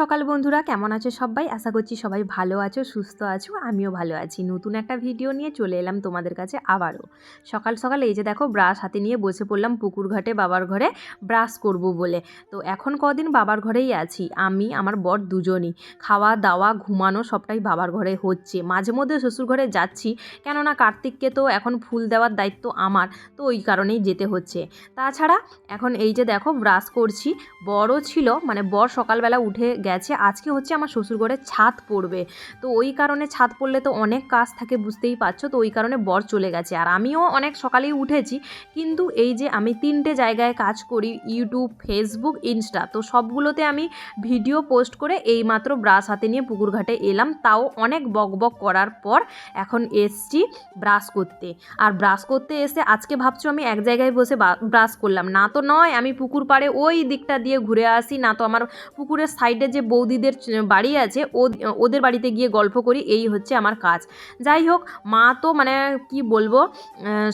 সকাল বন্ধুরা, কেমন আছো সবাই? আশা করছি সবাই ভালো আছো, সুস্থ আছো, আমিও ভালো আছি। নতুন একটা ভিডিও নিয়ে চলে এলাম তোমাদের কাছে আবারও। সকাল সকাল এই যে দেখো, ব্রাশ হাতে নিয়ে বসে পড়লাম পুকুর ঘাটে, বাবার ঘরে ব্রাশ করব বলে। তো এখন কদিন বাবার ঘরেই আছি, আমি, আমার বর দুজনই। খাওয়া, দাওয়া, ঘুমানো সবটাই বাবার ঘরে হচ্ছে। মাঝে মধ্যে শ্বশুর ঘরে যাচ্ছি, কেননা কার্তিককে তো এখন ফুল দেওয়ার দায়িত্ব আমার, তো ওই কারণেই যেতে হচ্ছে। তাছাড়া এখন এই যে দেখো, ব্রাশ করছি। বড় ছিল মানে বর সকালবেলা উঠে গেছে, আজকে হচ্ছে আমার শ্বশুরঘরে ছাদ পড়বে। তো ওই কারণে ছাদ পড়লে তো অনেক কাজ থাকে, বুঝতেই পারছ? তো ওই কারণে বর চলে গেছে। আর আমিও অনেক সকালেই উঠেছি, কিন্তু এই যে আমি তিনটে জায়গায় কাজ করি, ইউটিউব, ফেসবুক, ইনস্টা, তো সবগুলোতে আমি ভিডিও পোস্ট করে এইমাত্র ব্রাশ হাতে নিয়ে পুকুর ঘাটে এলাম। তাও অনেক বক বক করার পর এখন এসছি ব্রাশ করতে। আর ব্রাশ করতে এসে আজকে ভাবছ আমি এক জায়গায় বসে ব্রাশ করলাম। না তো নয়, আমি পুকুর পাড়ে ওই দিকটা দিয়ে ঘুরে আসি, না তো আমার পুকুরের সাইডে যে বৌদিদের বাড়ি আছে ও- ওদের বাড়িতে গিয়ে গল্প করি এই হচ্ছে আমার কাজ। যাই হোক মা তো মানে কি বলব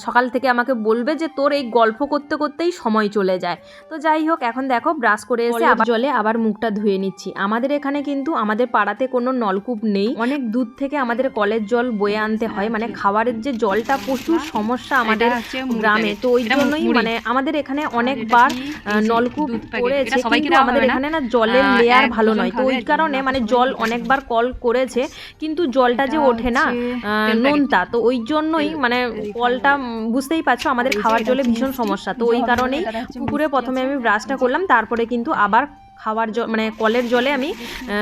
সকাল থেকে আমাকে বলবে যে তোর এই গল্প করতে করতেই সময় চলে যায়। তো যাই হোক এখন দেখো ব্রাশ করে এসে আবার জলে আবার মুখটা ধুয়ে নিচ্ছি। আমাদের এখানে কিন্তু আমাদের পাড়াতে কোনো নলকূপ নেই। অনেক দূর থেকে আমাদের কলের জল বয়ে আনতে হয়। মানে খাবারের যে জলটা প্রচুর সমস্যা আমাদের গ্রামে। তো ওই জন্যই মানে আমাদের এখানে অনেকবার নলকূপ করেছে কিন্তু আমাদের এখানে না জলের লেয়ার ভালো নয়। তো ওই কারণে মানে জল অনেকবার কল করেছে কিন্তু জলটা যে ওঠে না আহ, নোনতা। তো ওই জন্যই মানে কলটা বুঝতেই পারছ আমাদের খাওয়ার জলে ভীষণ সমস্যা। তো ওই কারণেই পুকুরে প্রথমে আমি ব্রাশটা করলাম তারপরে কিন্তু আবার খাওয়ার জল মানে কলের জলে আমি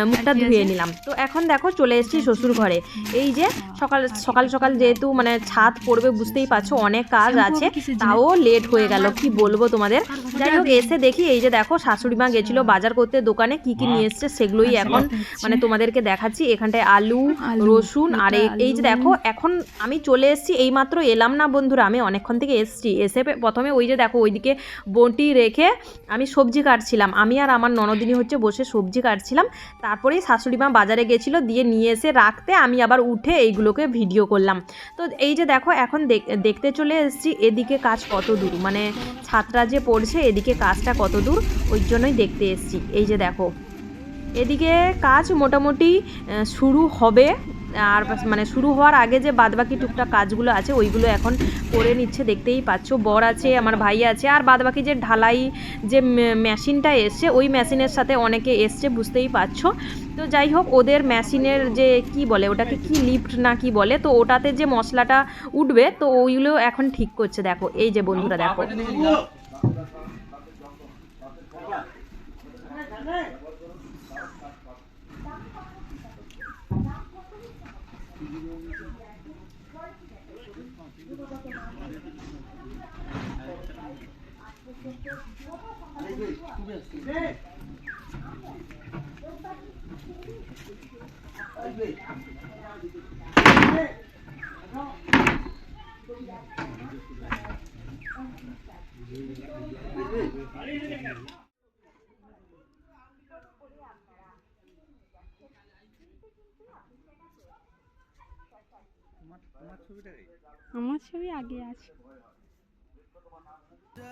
মুখটা ধুয়ে নিলাম। তো এখন দেখো চলে এসেছি শ্বশুর ঘরে। এই যে সকাল সকাল সকাল যেহেতু মানে ছাদ পড়বে বুঝতেই পারছ অনেক কাজ আছে তাও লেট হয়ে গেল কি বলব তোমাদের? যাই হোক এসে দেখি এই যে দেখো শাশুড়ি মা গেছিল বাজার করতে দোকানে কি কি নিয়ে এসছে সেগুলোই এখন মানে তোমাদেরকে দেখাচ্ছি। এখানটায় আলু রসুন আর এই- এই যে দেখো এখন আমি চলে এসেছি এইমাত্র এলাম না বন্ধুরা আমি অনেকক্ষণ থেকে এসেছি। এসে প্রথমে ওই যে দেখো ওইদিকে বটি রেখে আমি সবজি কাটছিলাম। আমি আর আমার ননদিনী হচ্ছে বসে সবজি কাটছিলাম। তারপরেই শাশুড়ি মা বাজারে গেছিল, দিয়ে নিয়ে এসে রাখতে আমি আবার উঠে এইগুলোকে ভিডিও করলাম। তো এই যে দেখো, এখন দেখ- দেখতে চলে এসেছি, এদিকে কাজ কত দূর? মানে ছাত্রা যে পড়ছে, এদিকে কাজটা কত দূর? ওই জন্যই দেখতে এসেছি। এই যে দেখো, এদিকে কাজ মোটামুটি শুরু হবে আর মানে শুরু হওয়ার আগে যে বাদবাকি টুকটাক কাজগুলো আছে, ওইগুলো এখন করে নিচ্ছে, দেখতেই পাচ্ছ। বর আছে, আমার ভাই আছে, আর বাদবাকি যে ঢালাই যে মেশিনটা এসছে, ওই মেশিনের সাথে অনেকে এসছে, বুঝতেই পারছ। তো যাই হোক, ওদের মেশিনের যে কি বলে, ওটাকে কি লিফট না কি বলে, তো ওটাতে যে মশলাটা উঠবে, তো ওইগুলো এখন ঠিক করছে। দেখো, এই যে বন্ধুরা, দেখো। আমার ছবি আগে আছে।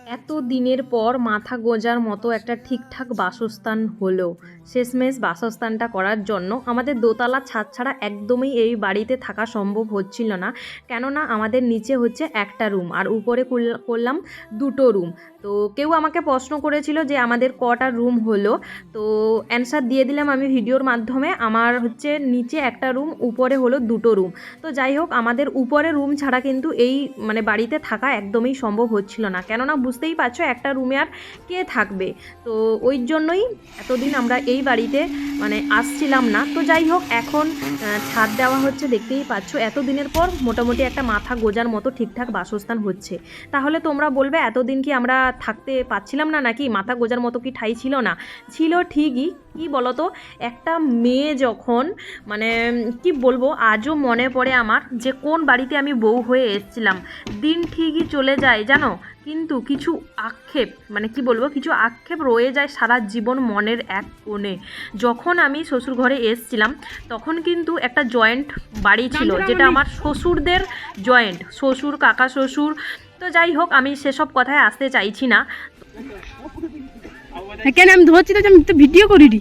এত দিনের পর মাথা গোজার মতো একটা ঠিকঠাক বাসস্থান হলো। শেষমেশ বাসস্থানটা করার জন্য আমাদের দোতলা ছাদ ছাড়া একদমই এই বাড়িতে থাকা সম্ভব হচ্ছিল না। কেননা আমাদের নিচে হচ্ছে একটা রুম আর উপরে করল- করলাম দুটো রুম। তো কেউ আমাকে প্রশ্ন করেছিল যে আমাদের কটা রুম হলো। তো অ্যান্সার দিয়ে দিলাম আমি ভিডিওর মাধ্যমে, আমার হচ্ছে নিচে একটা রুম, উপরে হলো দুটো রুম। তো যাই হোক, আমাদের উপরে রুম ছাড়া কিন্তু এই মানে বাড়িতে থাকা একদমই সম্ভব হচ্ছিল না। কেননা বুঝতেই পারছ একটা রুমে আর কে থাকবে। তো ওই জন্যই এতদিন আমরা এই বাড়িতে মানে আসছিলাম না। তো যাই হোক, এখন ছাদ দেওয়া হচ্ছে, দেখতেই পাচ্ছ। এতদিনের পর মোটামুটি একটা মাথা গোজার মতো ঠিকঠাক বাসস্থান হচ্ছে। তাহলে তোমরা বলবে, এতদিন কি আমরা থাকতে পাচ্ছিলাম না নাকি? মাথা গোজার মতো কি ঠাই ছিল না? ছিল ঠিকই। কি বলতো? একটা মেয়ে যখন মানে কি বলব, আজও মনে পড়ে আমার যে কোন বাড়িতে আমি বউ হয়ে এসেছিলাম। দিন ঠিকই চলে যায়, জানো? কিন্তু কিছু আক্ষেপ মানে কি বলব কিছু আক্ষেপ রয়ে যায় সারা জীবন মনের এক কোণে। যখন আমি শ্বশুর ঘরে এসেছিলাম তখন কিন্তু একটা জয়েন্ট বাড়ি ছিল যেটা আমার শ্বশুরদের জয়েন্ট শ্বশুর কাকা শ্বশুর। তো যাই হোক আমি সেসব কথায় আসতে চাইছি না। হ্যাঁ, কেন আমি ধরছি তো আমি তো ভিডিও করিনি।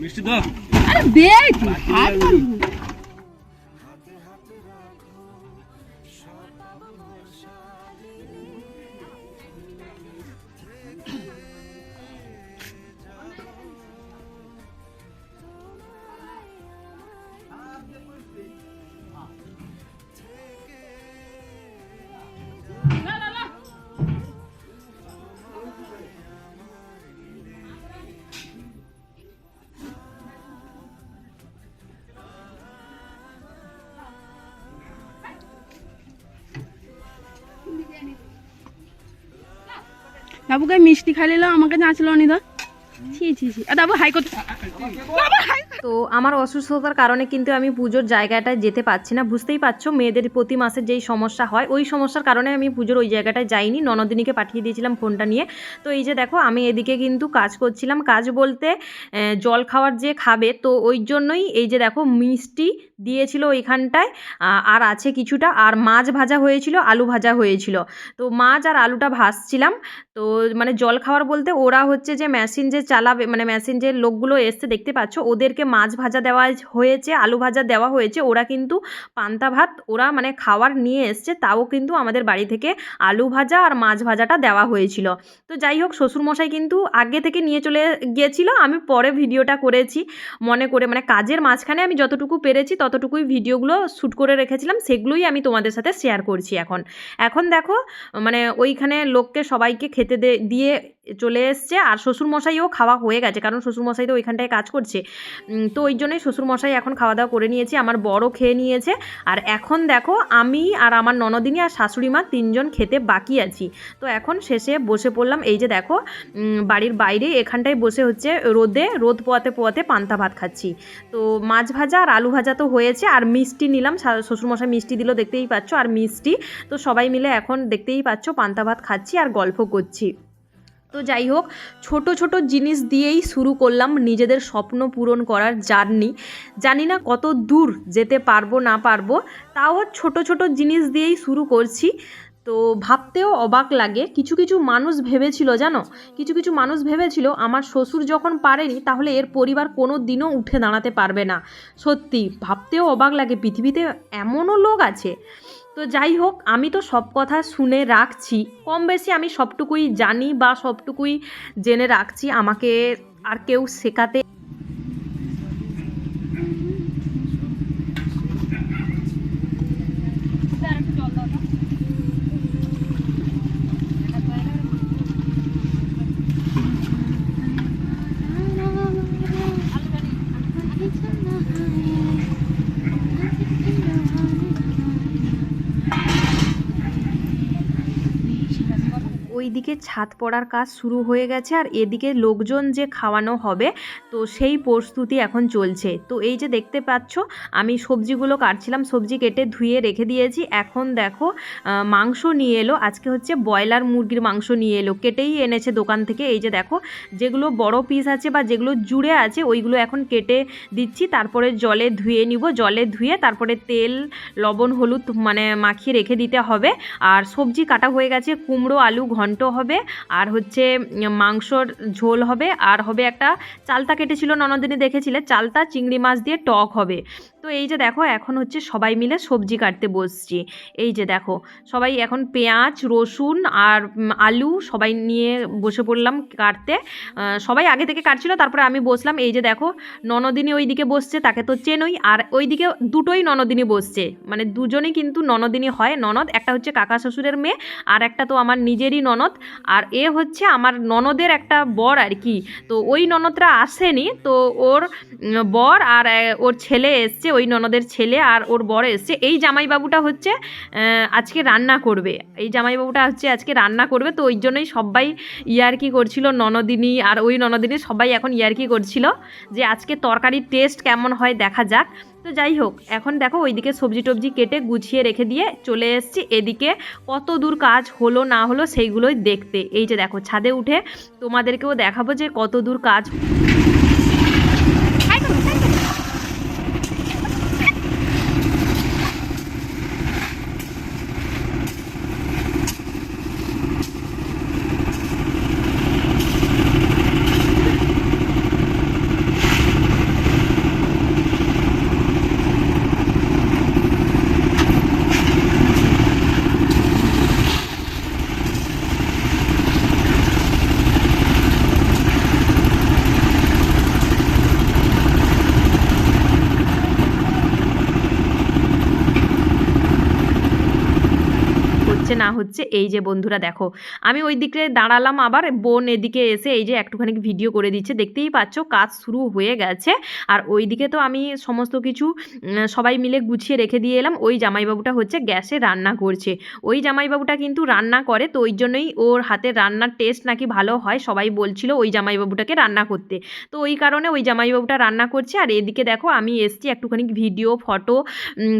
মিষ্টি দাও আরে দে বাবুকে মিষ্টি খাইলে আমাকে নাচলো তো ছি ছি ছি। আর বাবু হাই করতে তো আমার অসুস্থতার কারণে কিন্তু আমি পুজোর জায়গাটায় যেতে পারছি না। বুঝতেই পারছ, মেয়েদের প্রতি মাসে যেই সমস্যা হয়, ওই সমস্যার কারণে আমি পুজোর ওই জায়গাটায় যাইনি। ননদিনীকে পাঠিয়ে দিয়েছিলাম ফোনটা নিয়ে। তো এই যে দেখো, আমি এদিকে কিন্তু কাজ করছিলাম। কাজ বলতে জল খাওয়ার যে খাবে, তো ওই জন্যই এই যে দেখো, মিষ্টি দিয়েছিল ওইখানটায় আর আছে কিছুটা, আর মাছ ভাজা হয়েছিল, আলু ভাজা হয়েছিল। তো মাছ আর আলুটা ভাজছিলাম। তো মানে জল খাওয়ার বলতে ওরা হচ্ছে যে মেশিন যে চালাবে মানে মেশিন যে লোকগুলো এসছে, দেখতে পাচ্ছ, ওদেরকে মাছ ভাজা দেওয়া হয়েছে, আলু ভাজা দেওয়া হয়েছে, ওরা কিন্তু পান্তা ভাত ওরা মানে খাওয়ার নিয়ে এসছে, তাও কিন্তু আমাদের বাড়ি থেকে আলু ভাজা আর মাছ ভাজাটা দেওয়া হয়েছিল। তো যাই হোক, শ্বশুরমশাই কিন্তু আগে থেকে নিয়ে চলে গিয়েছিল, আমি পরে ভিডিওটা করেছি, মনে করে মানে কাজের মাঝখানে আমি যতটুকু পেরেছি, ততটুকুই ভিডিওগুলো শ্যুট করে রেখেছিলাম, সেগুলোই আমি তোমাদের সাথে শেয়ার করছি এখন। এখন দেখো মানে ওইখানে লোককে সবাইকে খেতে দিয়ে চলে এসছে। আর শ্বশুরমশাইও খাওয়া হয়ে গেছে, কারণ শ্বশুরমশাই তো ওইখানটায় কাজ করছে। তো ওই জন্যই শ্বশুরমশাই এখন খাওয়া দাওয়া করে নিয়েছে, আমার বড় খেয়ে নিয়েছে। আর এখন দেখো, আমি আর আমার ননদিনী আর শাশুড়ি মা তিনজন খেতে বাকি আছি। তো এখন শেষে বসে পড়লাম, এই যে দেখো বাড়ির বাইরে এখানটায় বসে হচ্ছে রোদে, রোদ পোয়াতে পোয়াতে পান্তা ভাত খাচ্ছি। তো মাছ ভাজা আর আলু ভাজা তো হয়েছে, আর মিষ্টি নিলাম শ্বশুরমশাই মিষ্টি দিল দেখতেই পাচ্ছ, আর মিষ্টি। তো সবাই মিলে এখন দেখতেই পাচ্ছ, পান্তা ভাত খাচ্ছি আর গল্প করছি। তো যাই হোক, ছোট ছোট জিনিস দিয়েই শুরু করলাম নিজেদের স্বপ্ন পূরণ করার জার্নি। জানি না কত দূর যেতে পারব, না পারব, তাও ছোট ছোট জিনিস দিয়েই শুরু করছি। তো ভাবতেও অবাক লাগে, কিছু কিছু মানুষ ভেবেছিল জানো? কিছু কিছু মানুষ ভেবেছিল, আমার শ্বশুর যখন পারেনি, তাহলে এর পরিবার কোনো দিনও উঠে দাঁড়াতে পারবে না। সত্যি, ভাবতেও অবাক লাগে, পৃথিবীতে এমনও লোক আছে। তো যাই হোক, আমি তো সব কথা শুনে রাখছি। কম বেশি আমি সবটুকুই জানি বা সবটুকুই জেনে রাখছি। আমাকে আর কেউ শেখাতে ওইদিকে ছাদ পড়ার কাজ শুরু হয়ে গেছে আর এদিকে লোকজন যে খাওয়ানো হবে, তো সেই প্রস্তুতি এখন চলছে। তো এই যে দেখতে পাচ্ছ, আমি সবজিগুলো কাটছিলাম, সবজি কেটে ধুয়ে রেখে দিয়েছি। এখন দেখো মাংস নিয়ে এলো। আজকে হচ্ছে ব্রয়লার মুরগির মাংস নিয়ে এলো। কেটেই এনেছে দোকান থেকে। এই যে দেখো, যেগুলো বড় পিস আছে বা যেগুলো জুড়ে আছে, ওইগুলো এখন কেটে দিচ্ছি। তারপরে জলে ধুয়ে নিব। জলে ধুয়ে তারপরে তেল, লবণ, হলুদ মানে মাখিয়ে রেখে দিতে হবে। আর সবজি কাটা হয়ে গেছে। কুমড়ো, আলু ঘন্ট হবে, আর হচ্ছে মাংসর ঝোল হবে, আর হবে একটা চালতা কেটেছিল, ননদিনী দেখেছিলে? চালতা, চিংড়ি মাছ দিয়ে টক হবে। তো এই যে দেখো, এখন হচ্ছে সবাই মিলে সবজি কাটতে বসছি। এই যে দেখো, সবাই এখন পেঁয়াজ, রসুন আর আলু সবাই নিয়ে বসে পড়লাম কাটতে। সবাই আগে থেকে কাটছিল, তারপরে আমি বসলাম। এই যে দেখো, ননদিনী ওইদিকে বসছে, তাকে তো চেনই। আর ওইদিকে দুটোই ননদিনী বসছে। মানে দুজনেই কিন্তু ননদিনী হয়, ননদ। একটা হচ্ছে কাকা শ্বশুরের মেয়ে, আর একটা তো আমার নিজেরই ননদ। আর এ হচ্ছে আমার ননদের একটা বর আর কি। তো ওই ননদরা আসেনি, তো ওর বর আর ওর ছেলে এসছে ওই ননদের ছেলে আর ওর বর এসছে। এই জামাইবাবুটা হচ্ছে আজকে রান্না করবে। এই জামাইবাবুটা হচ্ছে আজকে রান্না করবে, তো ওই জন্যই সবাই ইয়ার্কি করছিল, ননদিনী আর ওই ননদিনী সবাই এখন ইয়ার্কি করছিল যে আজকে তরকারির টেস্ট কেমন হয় দেখা যাক। তো যাই হোক, এখন দেখো ওইদিকে সবজি টবজি কেটে গুছিয়ে রেখে দিয়ে চলে এসেছি। এদিকে কত দূর কাজ হলো না হলো সেইগুলোই দেখতে। এই যে দেখো, ছাদে উঠে তোমাদেরকেও দেখাবো যে কত দূর কাজ হচ্ছে, এই যে বন্ধুরা দেখো, আমি ওই দিকে দাঁড়ালাম আবার, বোন এদিকে এসে এই যে একটুখানি ভিডিও করে দিচ্ছে, দেখতেই পাচ্ছ কাজ শুরু হয়ে গেছে। আর ওইদিকে তো আমি সমস্ত কিছু সবাই মিলে গুছিয়ে রেখে দিয়ে এলাম, ওই জামাইবাবুটা হচ্ছে গ্যাসে রান্না করছে। ওই জামাইবাবুটা কিন্তু রান্না করে, তো ওই জন্যই ওর হাতের রান্নার টেস্ট নাকি ভালো হয়, সবাই বলছিল ওই জামাইবাবুটাকে রান্না করতে। তো ওই কারণে ওই জামাইবাবুটা রান্না করছে, আর এদিকে দেখো আমি এসছি একটুখানি ভিডিও, ফটো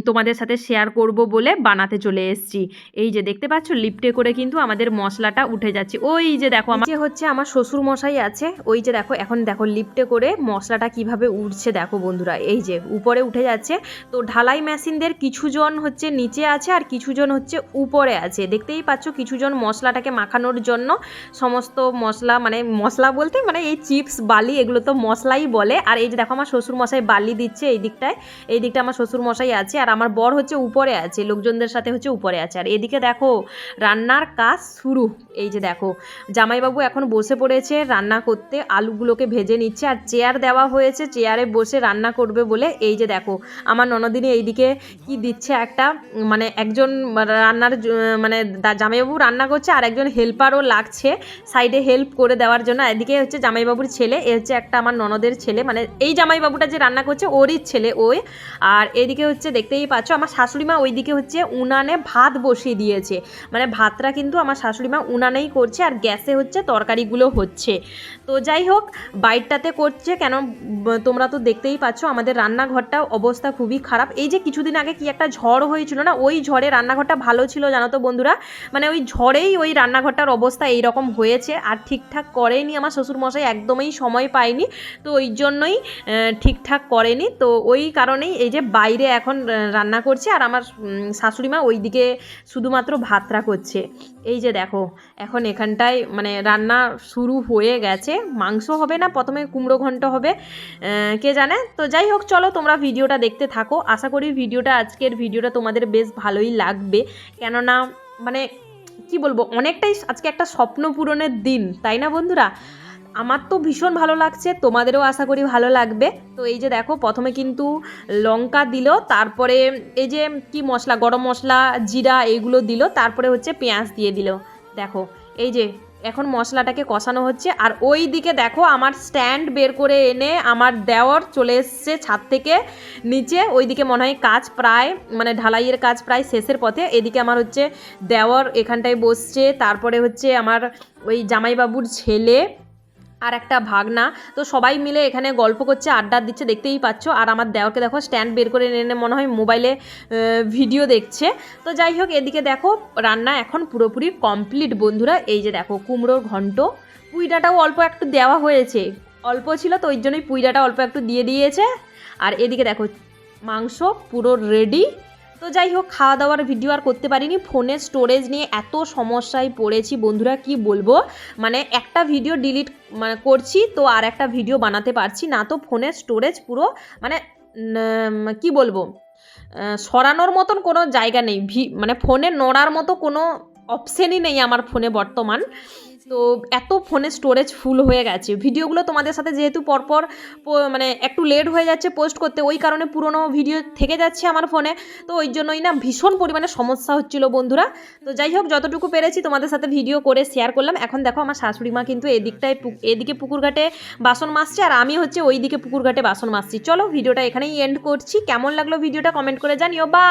তোমাদের সাথে শেয়ার করব বলে বানাতে চলে এসছি। এই যে দেখতে পাচ্ছ লিফটে করে কিন্তু আমাদের মশলাটা উঠে যাচ্ছে। ওই যে দেখো, আমার হচ্ছে আমার শ্বশুর মশাই আছে, ওই যে দেখো, এখন দেখো লিফটে করে মশলাটা কীভাবে উঠছে দেখো বন্ধুরা, এই যে উপরে উঠে যাচ্ছে। তো ঢালাই মেশিনদের কিছুজন হচ্ছে নিচে আছে আর কিছুজন হচ্ছে উপরে আছে। দেখতেই পাচ্ছ কিছুজন মশলাটাকে মাখানোর জন্য সমস্ত মশলা মানে মশলা বলতে মানে এই চিপস, বালি এগুলো তো মশলাই বলে। আর এই যে দেখো আমার শ্বশুর মশাই বালি দিচ্ছে এই দিকটায়, এই দিকটা আমার শ্বশুর মশাই আছে। আর আমার বর হচ্ছে উপরে আছে, লোকজনদের সাথে হচ্ছে উপরে আছে। আর এদিকে দেখো রান্নার কাজ শুরু। এই যে দেখো, জামাইবাবু এখন বসে পড়েছে রান্না করতে, আলুগুলোকে ভেজে নিচ্ছে আর চেয়ার দেওয়া হয়েছে, চেয়ারে বসে রান্না করবে বলে। এই যে দেখো, আমার ননদিনী এইদিকে কি দিচ্ছে একটা মানে একজন রান্নার মানে জামাইবাবু রান্না করছে আর একজন হেল্পারও লাগছে সাইডে হেল্প করে দেওয়ার জন্য। এদিকে হচ্ছে জামাইবাবুর ছেলে, এ হচ্ছে একটা আমার ননদের ছেলে মানে এই জামাইবাবুটা যে রান্না করছে ওরই ছেলে ওই। আর এদিকে হচ্ছে দেখতেই পাচ্ছ, আমার শাশুড়ি মা ওইদিকে হচ্ছে উনানে ভাত বসিয়ে দিয়েছে। মানে ভাতটা কিন্তু আমার শাশুড়ি মা উনানেই করছে আর গ্যাসে হচ্ছে, তরকারিগুলো হচ্ছে। তো যাই হোক, বাইরটাতে করছে, কেন তোমরা তো দেখতেই পাচ্ছ আমাদের রান্নাঘরটা অবস্থা খুবই খারাপ। এই যে কিছুদিন আগে কি একটা ঝড় হয়েছিল না? ওই ঝড়ে রান্নাঘরটা ভালো ছিল জানো তো বন্ধুরা? মানে ওই ঝড়েই ওই রান্নাঘরটার অবস্থা এইরকম হয়েছে আর ঠিকঠাক করেনি আমার শ্বশুরমশাই, একদমই সময় পায়নি। তো ওই জন্যই ঠিকঠাক করেনি। তো ওই কারণেই এই যে বাইরে এখন রান্না করছে আর আমার শাশুড়ি মা ওইদিকে শুধুমাত্র ভাতটা করছে। এই যে দেখো, এখন এখানটায় মানে রান্না শুরু হয়ে গেছে। মাংস হবে না, প্রথমে কুমড়ো ঘন্ট হবে কে জানে? তো যাই হোক, চলো তোমরা ভিডিওটা দেখতে থাকো। আশা করি ভিডিওটা, আজকের ভিডিওটা তোমাদের বেশ ভালোই লাগবে। কেননা মানে কি বলব, অনেকটাই আজকে একটা স্বপ্ন পূরণের দিন, তাই না বন্ধুরা? আমার তো ভীষণ ভালো লাগছে, তোমাদেরও আশা করি ভালো লাগবে। তো এই যে দেখো, প্রথমে কিন্তু লঙ্কা দিল, তারপরে এই যে কি মশলা, গরম মশলা, জিরা এইগুলো দিল, তারপরে হচ্ছে পেঁয়াজ দিয়ে দিল। দেখো, এই যে এখন মশলাটাকে কষানো হচ্ছে, আর ওই দিকে দেখো আমার স্ট্যান্ড বের করে এনে আমার দেওয়ার চলে এসছে ছাদ থেকে নিচে ওইদিকে মনে হয় কাজ প্রায় মানে ঢালাইয়ের কাজ প্রায় শেষের পথে, এদিকে আমার হচ্ছে দেওয়ার এখানটায় বসছে, তারপরে হচ্ছে আমার ওই জামাইবাবুর ছেলে আর একটা ভাগনা। তো সবাই মিলে এখানে গল্প করছে, আড্ডা দিচ্ছে, দেখতেই পাচ্ছ। আর আমার দেওয়ারকে দেখো, স্ট্যান্ড বের করে এনে মনে হয় মোবাইলে ভিডিও দেখছে। তো যাই হোক, এদিকে দেখো, রান্না এখন পুরোপুরি কমপ্লিট। বন্ধুরা, এই যে দেখো কুমড়োর ঘন্ট। পুইডাটাও অল্প একটু দেওয়া হয়েছে। অল্প ছিল, তো ওই জন্যই পুইডাটা অল্প একটু দিয়ে দিয়েছে। আর এদিকে দেখো, মাংস পুরো রেডি তো যাই হোক খাওয়া দাওয়ার ভিডিও আর করতে পারিনি। ফোনের স্টোরেজ নিয়ে এত সমস্যায় পড়েছি। বন্ধুরা, কি বলব? মানে একটা ভিডিও ডিলিট মানে করছি তো আর একটা ভিডিও বানাতে পারছি না। তো ফোনের স্টোরেজ পুরো মানে কি বলব? সরানোর মতন কোনো জায়গা নেই। ভি মানে ফোনে নড়ার মতো কোনো অপশানই নেই আমার ফোনে বর্তমান। তো এত ফোনে স্টোরেজ ফুল হয়ে গেছে। ভিডিওগুলো তোমাদের সাথে যেহেতু পরপর মানে একটু লেট হয়ে যাচ্ছে পোস্ট করতে, ওই কারণে পুরনো ভিডিও থেকে যাচ্ছে আমার ফোনে তো ওই জন্যই না ভীষণ পরিমাণে সমস্যা হচ্ছিল বন্ধুরা। তো যাই হোক, যতটুকু পেরেছি তোমাদের সাথে ভিডিও করে শেয়ার করলাম। এখন দেখো আমার শাশুড়ি মা কিন্তু এদিকটায় এদিকে পুকুর ঘাটে বাসন মাজছে আর আমি হচ্ছে ওই দিকে পুকুর ঘাটে বাসন মাজছি। চলো ভিডিওটা এখানেই এন্ড করছি। কেমন লাগল ভিডিওটা কমেন্ট করে জানিও। বা